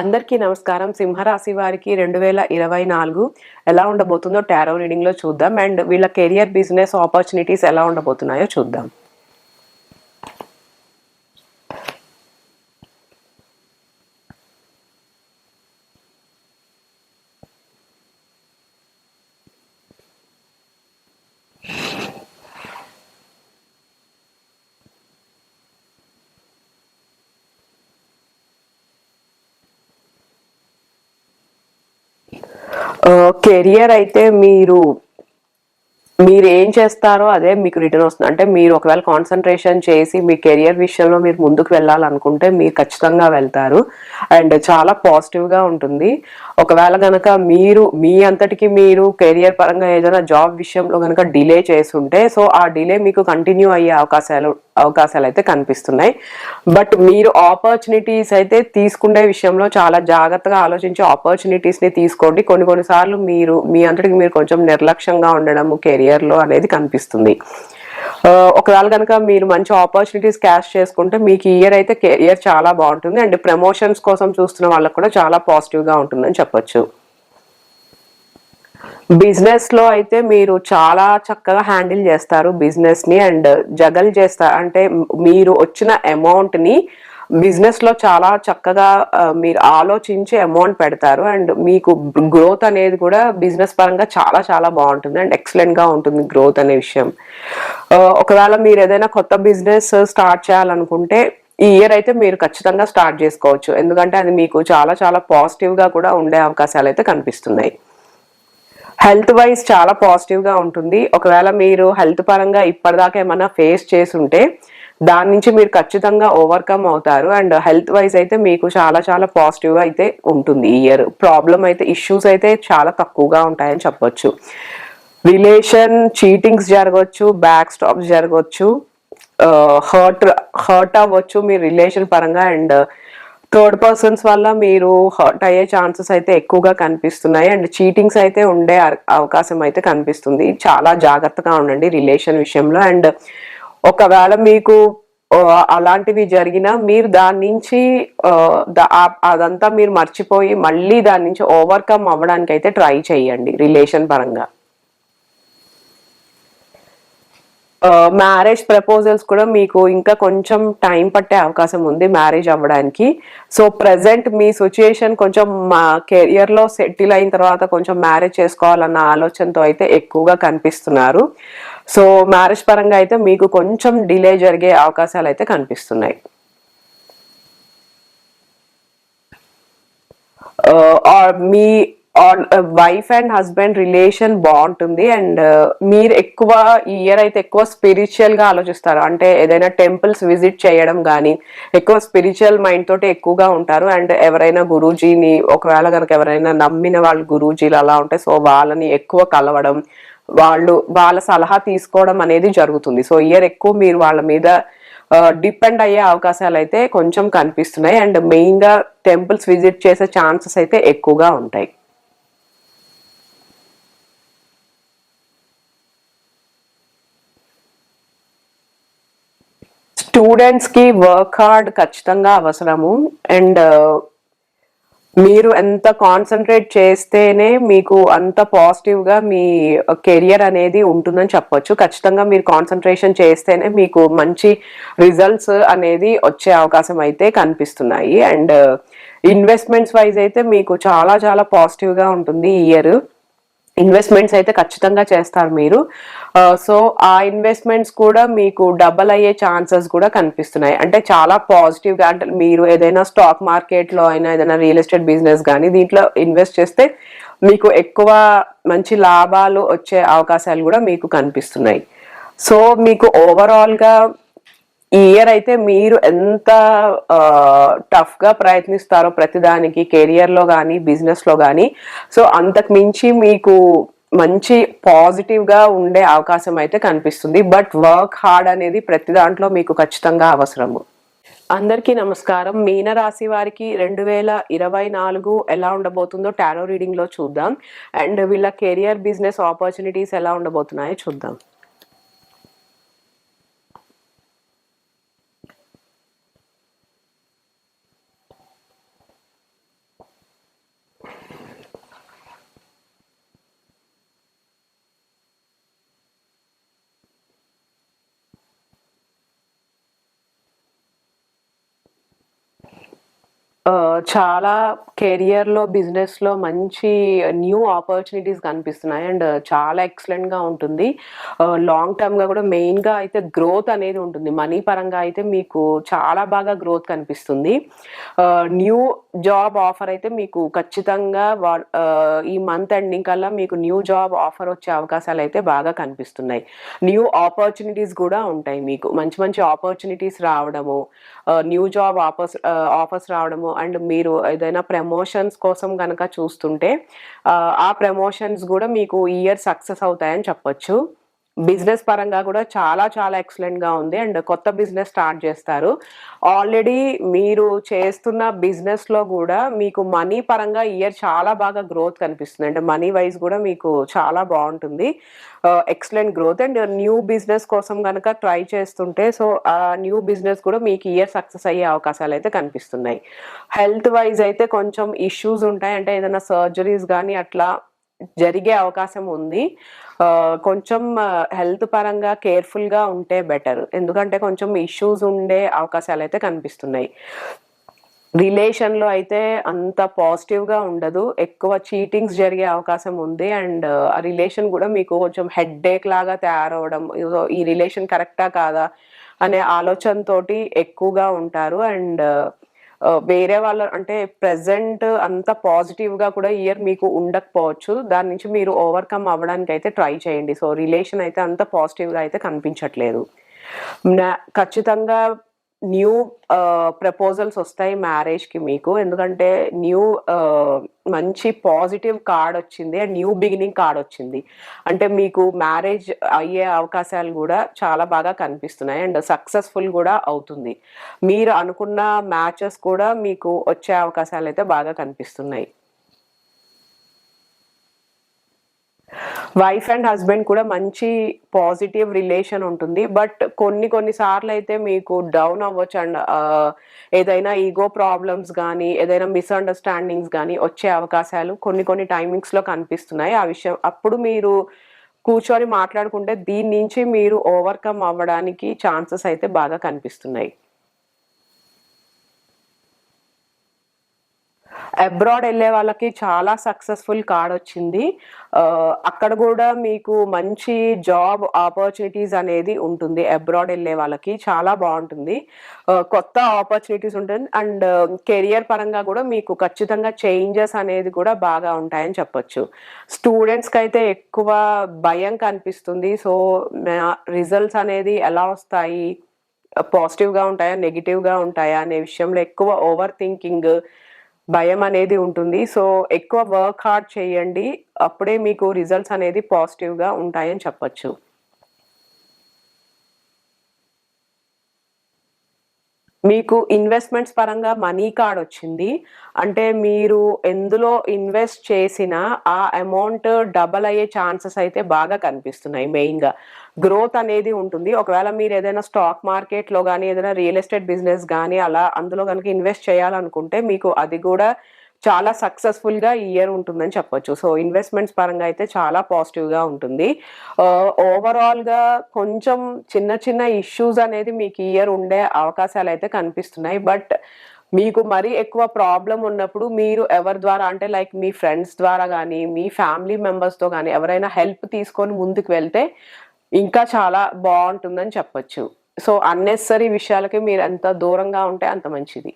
అందరికీ నమస్కారం. సింహరాశి వారికి రెండు వేల ఇరవై నాలుగు ఎలా ఉండబోతుందో టారో రీడింగ్లో చూద్దాం. అండ్ వీళ్ళ కెరియర్ బిజినెస్ ఆపర్చునిటీస్ ఎలా ఉండబోతున్నాయో చూద్దాం. కెరియర్ అయితే మీరు మీరు ఏం చేస్తారో అదే మీకు రిటర్న్ వస్తుంది. అంటే మీరు ఒకవేళ కాన్సన్ట్రేషన్ చేసి మీ కెరియర్ విషయంలో మీరు ముందుకు వెళ్ళాలనుకుంటే మీరు ఖచ్చితంగా వెళ్తారు. అండ్ చాలా పాజిటివ్గా ఉంటుంది. ఒకవేళ కనుక మీరు మీ అంతటికి మీరు కెరియర్ పరంగా ఏదైనా జాబ్ విషయంలో కనుక డిలే చేస్తుంటే సో ఆ డిలే మీకు కంటిన్యూ అయ్యే అవకాశాలు అవకాశాలు అయితే కనిపిస్తున్నాయి. బట్ మీరు ఆపర్చునిటీస్ అయితే తీసుకునే విషయంలో చాలా జాగ్రత్తగా ఆలోచించి ఆపర్చునిటీస్ని తీసుకోండి. కొన్ని కొన్నిసార్లు మీరు మీ అంతటికి మీరు కొంచెం నిర్లక్ష్యంగా ఉండడం కెరియర్లో అనేది కనిపిస్తుంది. ఒకవేళ కనుక మీరు మంచి ఆపర్చునిటీస్ క్యాష్ చేసుకుంటే మీకు ఇయర్ అయితే కెరియర్ చాలా బాగుంటుంది. అండ్ ప్రమోషన్స్ కోసం చూస్తున్న వాళ్ళకు కూడా చాలా పాజిటివ్గా ఉంటుందని చెప్పొచ్చు. బిజినెస్లో అయితే మీరు చాలా చక్కగా హ్యాండిల్ చేస్తారు బిజినెస్ని అండ్ జగల్ చేస్తారు అంటే మీరు వచ్చిన అమౌంట్ని బిజినెస్లో చాలా చక్కగా మీరు ఆలోచించి అమౌంట్ పెడతారు అండ్ మీకు గ్రోత్ అనేది కూడా బిజినెస్ పరంగా చాలా చాలా బాగుంటుంది అండ్ ఎక్సలెంట్గా ఉంటుంది గ్రోత్ అనే విషయం. ఒకవేళ మీరు ఏదైనా కొత్త బిజినెస్ స్టార్ట్ చేయాలనుకుంటే ఈ ఇయర్ అయితే మీరు ఖచ్చితంగా స్టార్ట్ చేసుకోవచ్చు. ఎందుకంటే అది మీకు చాలా చాలా పాజిటివ్గా కూడా ఉండే అవకాశాలు అయితే కనిపిస్తున్నాయి. హెల్త్ వైజ్ చాలా పాజిటివ్గా ఉంటుంది. ఒకవేళ మీరు హెల్త్ పరంగా ఇప్పటిదాకా ఏమైనా ఫేస్ చేసి ఉంటే దాని నుంచి మీరు ఖచ్చితంగా ఓవర్కమ్ అవుతారు. అండ్ హెల్త్ వైజ్ అయితే మీకు చాలా చాలా పాజిటివ్ అయితే ఉంటుంది ఈ ఇయర్. ప్రాబ్లం అయితే ఇష్యూస్ అయితే చాలా తక్కువగా ఉంటాయని చెప్పొచ్చు. రిలేషన్ చీటింగ్స్ జరగవచ్చు బ్యాక్ స్టాప్స్ జరగవచ్చు హర్ట్ హర్ట్ అవ్వచ్చు మీ రిలేషన్ పరంగా. అండ్ థర్డ్ పర్సన్స్ వల్ల మీరు హర్ట్ అయ్యే ఛాన్సెస్ అయితే ఎక్కువగా కనిపిస్తున్నాయి. అండ్ చీటింగ్స్ అయితే ఉండే అవకాశం అయితే కనిపిస్తుంది. చాలా జాగ్రత్తగా ఉండండి రిలేషన్ విషయంలో. అండ్ ఒకవేళ మీకు అలాంటివి జరిగినా మీరు దాని నుంచి అదంతా మీరు మర్చిపోయి మళ్ళీ దాని నుంచి ఓవర్కమ్ అవ్వడానికి అయితే ట్రై చేయండి రిలేషన్ పరంగా. మ్యారేజ్ ప్రపోజల్స్ కూడా మీకు ఇంకా కొంచెం టైం పట్టే అవకాశం ఉంది మ్యారేజ్ అవ్వడానికి. సో ప్రజెంట్ మీ సిచ్యుయేషన్ కొంచెం మా కెరియర్లో సెటిల్ అయిన తర్వాత కొంచెం మ్యారేజ్ చేసుకోవాలన్న ఆలోచనతో అయితే ఎక్కువగా కనిపిస్తున్నారు. సో మ్యారేజ్ పరంగా అయితే మీకు కొంచెం డిలే జరిగే అవకాశాలు అయితే కనిపిస్తున్నాయి. మీ వైఫ్ అండ్ హస్బెండ్ రిలేషన్ బాగుంటుంది అండ్ మీరు ఎక్కువ ఈ ఇయర్ అయితే ఎక్కువ స్పిరిచువల్గా ఆలోచిస్తారు? అంటే ఏదైనా టెంపుల్స్ విజిట్ చేయడం కానీ ఎక్కువ స్పిరిచువల్ మైండ్ తోటి ఎక్కువగా ఉంటారు. అండ్ ఎవరైనా గురూజీని ఒకవేళ కనుక ఎవరైనా నమ్మిన వాళ్ళు గురూజీలు అలా ఉంటే సో వాళ్ళని ఎక్కువ కలవడం వాళ్ళు వాళ్ళ సలహా తీసుకోవడం అనేది జరుగుతుంది. సో ఇయర్ ఎక్కువ మీరు వాళ్ళ మీద uh, డిపెండ్ అయ్యే అవకాశాలు అయితే కొంచెం కనిపిస్తున్నాయి. అండ్ మెయిన్గా టెంపుల్స్ విజిట్ చేసే ఛాన్సెస్ అయితే ఎక్కువగా ఉంటాయి. స్టూడెంట్స్కి వర్క్ హార్డ్ ఖచ్చితంగా అవసరము. అండ్ uh, మీరు ఎంత కాన్సన్ట్రేట్ చేస్తేనే మీకు అంత పాజిటివ్గా మీ uh, కెరియర్ అనేది ఉంటుందని చెప్పొచ్చు. ఖచ్చితంగా మీరు కాన్సన్ట్రేషన్ చేస్తేనే మీకు మంచి రిజల్ట్స్ అనేది వచ్చే అవకాశం అయితే కనిపిస్తున్నాయి. అండ్ ఇన్వెస్ట్మెంట్స్ వైజ్ అయితే మీకు చాలా చాలా పాజిటివ్గా ఉంటుంది ఇయర్ ఇన్వెస్ట్మెంట్స్ అయితే ఖచ్చితంగా చేస్తారు మీరు. సో ఆ ఇన్వెస్ట్మెంట్స్ కూడా మీకు డబల్ అయ్యే ఛాన్సెస్ కూడా కనిపిస్తున్నాయి. అంటే చాలా పాజిటివ్గా అంటే మీరు ఏదైనా స్టాక్ మార్కెట్లో అయినా ఏదైనా రియల్ ఎస్టేట్ బిజినెస్ కానీ దీంట్లో ఇన్వెస్ట్ చేస్తే మీకు ఎక్కువ మంచి లాభాలు వచ్చే అవకాశాలు కూడా మీకు కనిపిస్తున్నాయి. సో మీకు ఓవరాల్గా ఈ ఇయర్ అయితే మీరు ఎంత టఫ్గా ప్రయత్నిస్తారో ప్రతిదానికి కెరియర్లో కానీ బిజినెస్లో కానీ సో అంతకు మించి మీకు మంచి పాజిటివ్గా ఉండే అవకాశం అయితే కనిపిస్తుంది. బట్ వర్క్ హార్డ్ అనేది ప్రతి దాంట్లో మీకు ఖచ్చితంగా అవసరము. అందరికీ నమస్కారం. మీన రాశి వారికి రెండు వేల ఇరవై నాలుగు ఎలా ఉండబోతుందో టారో రీడింగ్లో చూద్దాం. అండ్ వీళ్ళ కెరియర్ బిజినెస్ ఆపర్చునిటీస్ ఎలా ఉండబోతున్నాయో చూద్దాం. uh, చాలా కెరియర్‌లో, బిజినెస్‌లో మంచి uh, న్యూ ఆపర్చునిటీస్ కనిపిస్తున్నాయి. అండ్ uh, చాలా ఎక్సలెంట్‌గా ఉంటుంది. Uh, లాంగ్ టర్మ్‌గా కూడా మెయిన్‌గా అయితే గ్రోత్ అనేది ఉంటుంది. మనీ పరంగా అయితే మీకు చాలా బాగా గ్రోత్ కనిపిస్తుంది. న్యూ జాబ్ ఆఫర్ అయితే మీకు ఖచ్చితంగా ఈ మంత్ ఎండింగ్ కల్లా మీకు న్యూ జాబ్ ఆఫర్ వచ్చే అవకాశాలు అయితే బాగా కనిపిస్తున్నాయి. న్యూ ఆపర్చునిటీస్ కూడా ఉంటాయి మీకు. మంచి మంచి ఆపర్చునిటీస్ రావడము, న్యూ జాబ్ ఆఫర్స్ ఆఫర్స్ రావడము అండ్ మీరు ఏదైనా ప్రమోషన్స్ కోసం కనుక చూస్తుంటే ఆ ప్రమోషన్స్ కూడా మీకు ఇయర్ సక్సెస్ అవుతాయని చెప్పొచ్చు. బిజినెస్ పరంగా కూడా చాలా చాలా ఎక్సలెంట్‌గా ఉంది. అండ్ కొత్త బిజినెస్ స్టార్ట్ చేస్తారు. ఆల్రెడీ మీరు చేస్తున్న బిజినెస్‌లో కూడా మీకు మనీ పరంగా ఇయర్ చాలా బాగా గ్రోత్ కనిపిస్తుంది. అంటే మనీ వైస్ కూడా మీకు చాలా బాగుంటుంది excellent growth and new business కోసం కనుక ట్రై చేస్తుంటే సో, ఆ న్యూ బిజినెస్ కూడా మీకు ఇయర్ సక్సెస్ అయ్యే అవకాశాలు అయితే కనిపిస్తున్నాయి. హెల్త్ వైస్ అయితే కొంచెం ఇష్యూస్ ఉంటాయి. అంటే ఏదైనా సర్జరీస్ కానీ అట్లా జరిగే అవకాశం ఉంది. కొంచెం హెల్త్ పరంగా కేర్‌ఫుల్‌గా ఉంటే బెటర్. ఎందుకంటే కొంచెం ఇష్యూస్ ఉండే అవకాశాలు అయితే కనిపిస్తున్నాయి. రిలేషన్‌లో అయితే అంత పాజిటివ్‌గా ఉండదు. ఎక్కువ చీటింగ్స్ జరిగే అవకాశం ఉంది. అండ్ ఆ రిలేషన్ కూడా మీకు కొంచెం హెడ్‌ఏక్ లాగా తయారవ్వడం. ఈ రిలేషన్ కరెక్టా? కాదా? అనే ఆలోచనతోటి ఎక్కువగా ఉంటారు. అండ్ వేరే వాళ్ళ అంటే ప్రెజెంట్ అంత పాజిటివ్‌గా కూడా ఇయర్ మీకు ఉండకపోవచ్చు. దాని నుంచి మీరు ఓవర్‌కమ్ అయితే ట్రై చేయండి. సో, రిలేషన్ అయితే అంత పాజిటివ్‌గా అయితే కనిపించట్లేదు. నా ఖచ్చితంగా న్యూ ప్రపోజల్స్ వస్తాయి మ్యారేజ్‌కి మీకు. ఎందుకంటే న్యూ మంచి పాజిటివ్ కార్డ్ వచ్చింది. అండ్ న్యూ బిగినింగ్ కార్డ్ వచ్చింది. అంటే మీకు మ్యారేజ్ అయ్యే అవకాశాలు కూడా చాలా బాగా కనిపిస్తున్నాయి. అండ్ సక్సెస్‌ఫుల్ కూడా అవుతుంది. మీరు అనుకున్న మ్యాచెస్ కూడా మీకు వచ్చే అవకాశాలు అయితే బాగా కనిపిస్తున్నాయి. వైఫ్ అండ్ హస్బెండ్ కూడా మంచి పాజిటివ్ రిలేషన్ ఉంటుంది. బట్ కొన్ని కొన్ని సార్లయితే మీకు డౌన్ అవ్వచ్చు. అండ్ ఏదైనా ఈగో ప్రాబ్లమ్స్ కానీ ఏదైనా మిస్‌అండర్‌స్టాండింగ్స్ కానీ వచ్చే అవకాశాలు కొన్ని కొన్ని టైమింగ్స్‌లో కనిపిస్తున్నాయి. ఆ విషయం అప్పుడు మీరు కూర్చొని మాట్లాడుకుంటే దీని నుంచి మీరు ఓవర్‌కమ్ అవ్వడానికి ఛాన్సెస్ అయితే బాగా కనిపిస్తున్నాయి. అబ్రాడ్ వెళ్ళే వాళ్ళకి చాలా సక్సెస్‌ఫుల్ కార్డ్ వచ్చింది అక్కడ కూడా మీకు మంచి జాబ్ ఆపర్చునిటీస్ అనేది ఉంటుంది. అబ్రాడ్ వెళ్ళే వాళ్ళకి చాలా బాగుంటుంది కొత్త ఆపర్చునిటీస్ ఉంటుంది. అండ్ కెరియర్ పరంగా కూడా మీకు ఖచ్చితంగా చేంజెస్ అనేది కూడా బాగా ఉంటాయని చెప్పొచ్చు. అయితే ఎక్కువ భయం కనిపిస్తుంది. సో, రిజల్ట్స్ అనేది ఎలా వస్తాయి? పాజిటివ్‌గా ఉంటాయా? నెగిటివ్గా ఉంటాయా? అనే విషయంలో ఎక్కువ ఓవర్ థింకింగ్, భయం అనేది ఉంటుంది. సో, ఎక్కువ వర్క్ హార్డ్ చేయండి. అప్పుడే మీకు రిజల్ట్స్ అనేది పాజిటివ్‌గా ఉంటాయని చెప్పచ్చు మీకు ఇన్వెస్ట్‌మెంట్స్ పరంగా మనీ కార్డొచ్చింది. అంటే మీరు ఎందులో ఇన్వెస్ట్ చేసినా ఆ అమౌంట్ డబల్ అయ్యే ఛాన్సెస్ అయితే బాగా కనిపిస్తున్నాయి మెయిన్‌గా. గ్రోత్ అనేది ఉంటుంది. ఒకవేళ మీరు ఏదైనా స్టాక్ మార్కెట్‌లో కానీ ఏదైనా రియల్ ఎస్టేట్ బిజినెస్ కానీ అలా అందులో కనుక ఇన్వెస్ట్ చేయాలనుకుంటే మీకు అది కూడా చాలా సక్సెస్‌ఫుల్‌గా ఈ ఇయర్ ఉంటుందని చెప్పొచ్చు. సో, ఇన్వెస్ట్‌మెంట్స్ పరంగా అయితే చాలా పాజిటివ్‌గా ఉంటుంది. Uh, ఓవరాల్‌గా కొంచెం చిన్న చిన్న ఇష్యూస్ అనేది మీకు ఇయర్ ఉండే అవకాశాలు అయితే కనిపిస్తున్నాయి. బట్ మీకు మరీ ఎక్కువ ప్రాబ్లం ఉన్నప్పుడు మీరు ఎవరి ద్వారా అంటే లైక్ మీ ఫ్రెండ్స్ ద్వారా కానీ మీ ఫ్యామిలీ మెంబర్స్‌తో కానీ ఎవరైనా హెల్ప్ తీసుకొని ముందుకు వెళ్తే ఇంకా చాలా బాగుంటుందని చెప్పొచ్చు. సో, అన్నెసరీ విషయాలకి మీరు ఎంత దూరంగా ఉంటే అంత మంచిది.